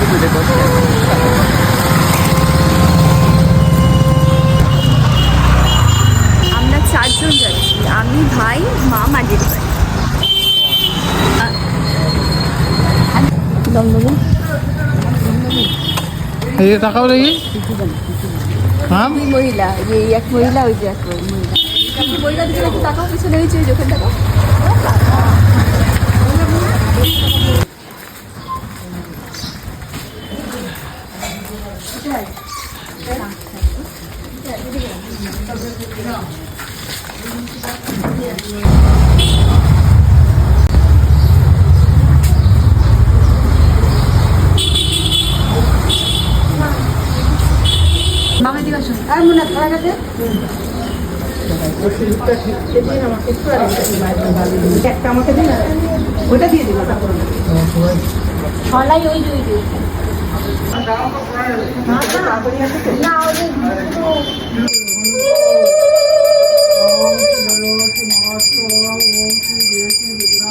পুজো করতে আমরা চারজন যাচ্ছি আমি ভাই মা মাটির ভাই এই তাকাও দেখি। হ্যাঁ? মহিলা এই এক মহিলা ওই যে এক মহিলা। মহিলা দিকে তাকাও পিছনে ওই যে ওখানে তাকাও। মামা দিকে আসুন। আর মনে হয় কাছে একটা আমাকে দিন ওটা দিয়ে তারপর ছলাই ওই যে ওই যে না ওই যে ভিজা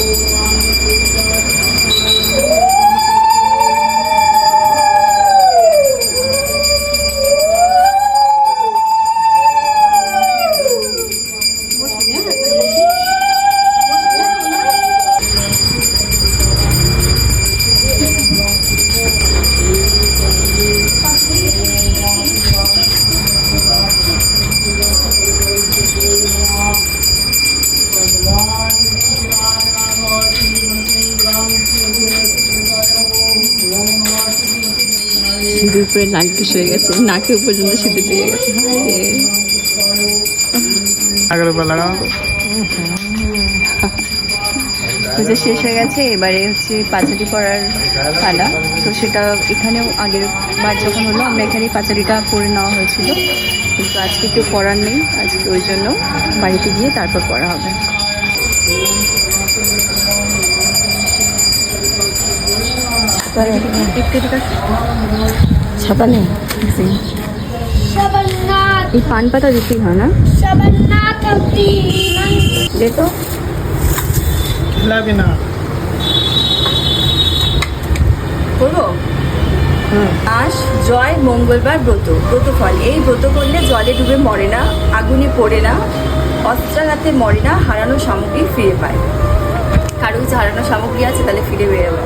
সিঁদুর পরে নাইটুস হয়ে গেছে নাকে পর্যন্ত সিঁদুর লেগে গেছে। উপর পুজো শেষ হয়ে গেছে এবারে হচ্ছে পাঁচালি পড়ার পালা। তো সেটা এখানেও আগের বার যখন হলো আমরা এখানে পাঁচালিটা পড়ে নেওয়া হয়েছিল। কিন্তু আজকে কেউ পড়ার নেই আজকে ওই জন্য বাড়িতে গিয়ে তারপর পড়া হবে। ছাতা নেই এই পান পাতা দিতেই হয় না? তো। লাগে না। করব আস জয় মঙ্গলবার ব্রত। ব্রত ফল এই ব্রত করলে জলে ডুবে মরে না আগুনে পড়ে না অস্ত্রাঘাতে মরে না হারানো সামগ্রী ফিরে পায়। কারও কিছু হারানো সামগ্রী আছে তাহলে ফিরে বেরোবে।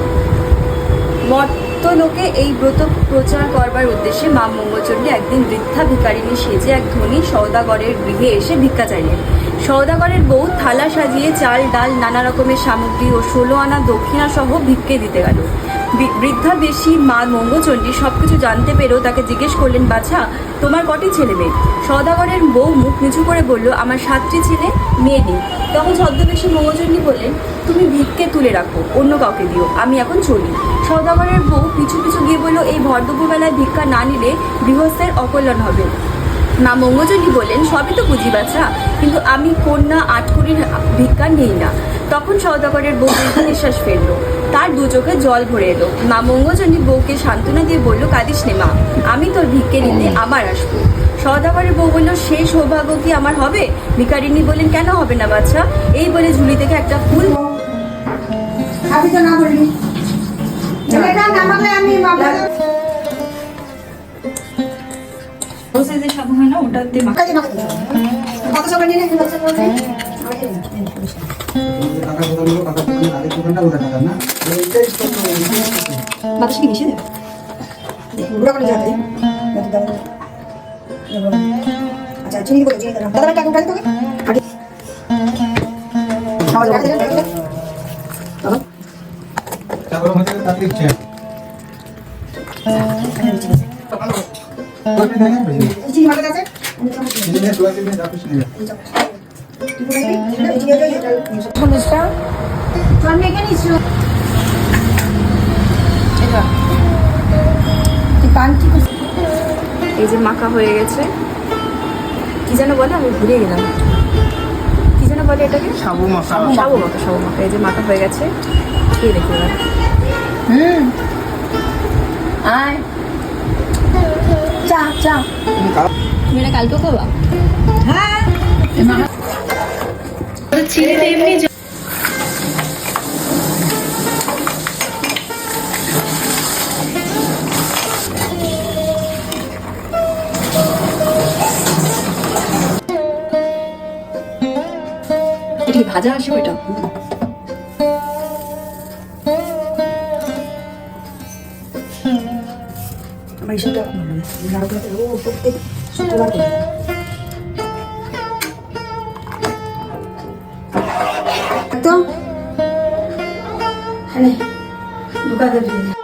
মত্ত লোকে এই ব্রত প্রচার করবার উদ্দেশ্যে মা মঙ্গলচণ্ডী একদিন বৃদ্ধা ভিকারিণী সেজে এক ধনী সৌদাগরের গৃহে এসে ভিক্ষা চাইলেন। সৌদাগরের বউ থালা সাজিয়ে চাল, ডাল, নানা রকমের সামগ্রী ও ষোলো আনা দক্ষিণা সহ ভিক্ষে দিতে গেল। বৃদ্ধা বেশি মা মঙ্গলচণ্ডী সব কিছু জানতে পেরেও তাকে জিজ্ঞেস করলেন, বাছা, তোমার কটি ছেলে মেয়ে? সৌদাগরের বউ মুখ নিচু করে বলল, আমার সাতটি ছেলে, মেয়ে নেই। তখন ছদ্মবেশী মঙ্গলচণ্ডী বললেন তুমি ভিক্ষে তুলে রাখো, অন্য কাউকে দিও। আমি এখন চলি। সৌদাগরের বউ পিছু পিছু গিয়ে বলল, এই ভর দুপুরবেলায় ভিক্ষা না নিলে গৃহস্থের অকল্যাণ হবে। মা মঙ্গলচণ্ডী বললেন, সবই তো বুঝি বাছা, কিন্তু আমি কন্যা আটকুরির ভিক্ষা নেই না। তখন সৌদাগরের বউ নিঃশ্বাস ফেলল। তার দু চোখে জল ভরে এলো। মা মঙ্গলচণ্ডী বউকে সান্ত্বনা দিয়ে বলল, কাঁদিস নে মা, আমি তোর ভিক্ষে নিতে আবার আসব। সদাগরের বউ বলল সেই সৌভাগ্য কি আমার হবে? ভিকারিনী বললেন, কেন হবে না বাচ্চা এই বলে ঝুলি থেকে একটা ফুল খাবি তো না। বললি এটা নামালে আমি বাবা যে সাবু না ওটাতে মা- কাজে মাখতে কত সকাল নিয়ে গেছে বাচ্চা বলছে টাকা কোথাও নিলো টাকা কোথাও আগের দোকানটা ওটা টাকা না। এইটাই তো বাতাসে কি মিশে করে আচ্ছা চিনি দেবো চিনি দাদা টাকা উঠাই তোকে। আগে খাওয়া দাওয়া করে দে, বাবা দেখেন আছে এই যে মাখা হয়ে গেছে। কি যেন বলে আমি ভুলে গেলাম। কি যেন বলে এটাকে? সাবু মাখা। সাবু মাখা সাবু মাখা। এই যে মাখা হয়ে গেছে। খেয়ে দেখি এবার। হুম আয়। চা চা তুমি এটা কালকে খাবা? হ্যাঁ। এটা ভাজা আসে ওইটা। আমার ইসুটা ভালো করে ও প্রত্যেক শুক্রবার করে তো হ্যাঁ ঢুকাতে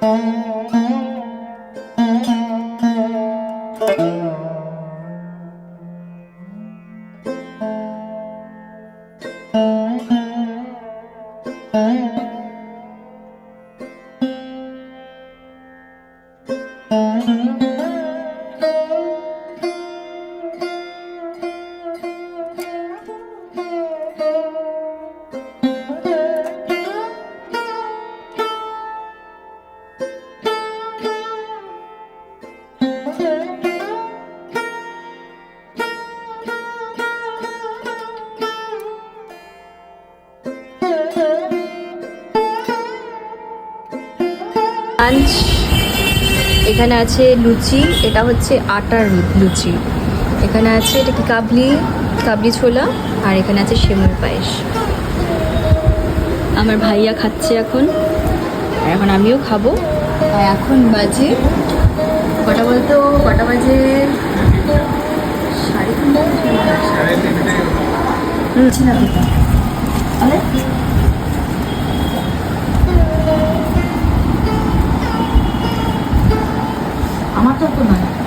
দিই লাঞ্চ এখানে আছে লুচি এটা হচ্ছে আটার লুচি। এখানে আছে এটা কি কাবলি? কাবলি ছোলা আর এখানে আছে সেমুই পায়েস। আমার ভাইয়া খাচ্ছে এখন। আর এখন আমিও খাব। আর এখন বাজে কটা বলতো? কটা বাজে? সাড়ে তিনটা? হুম ছিল তো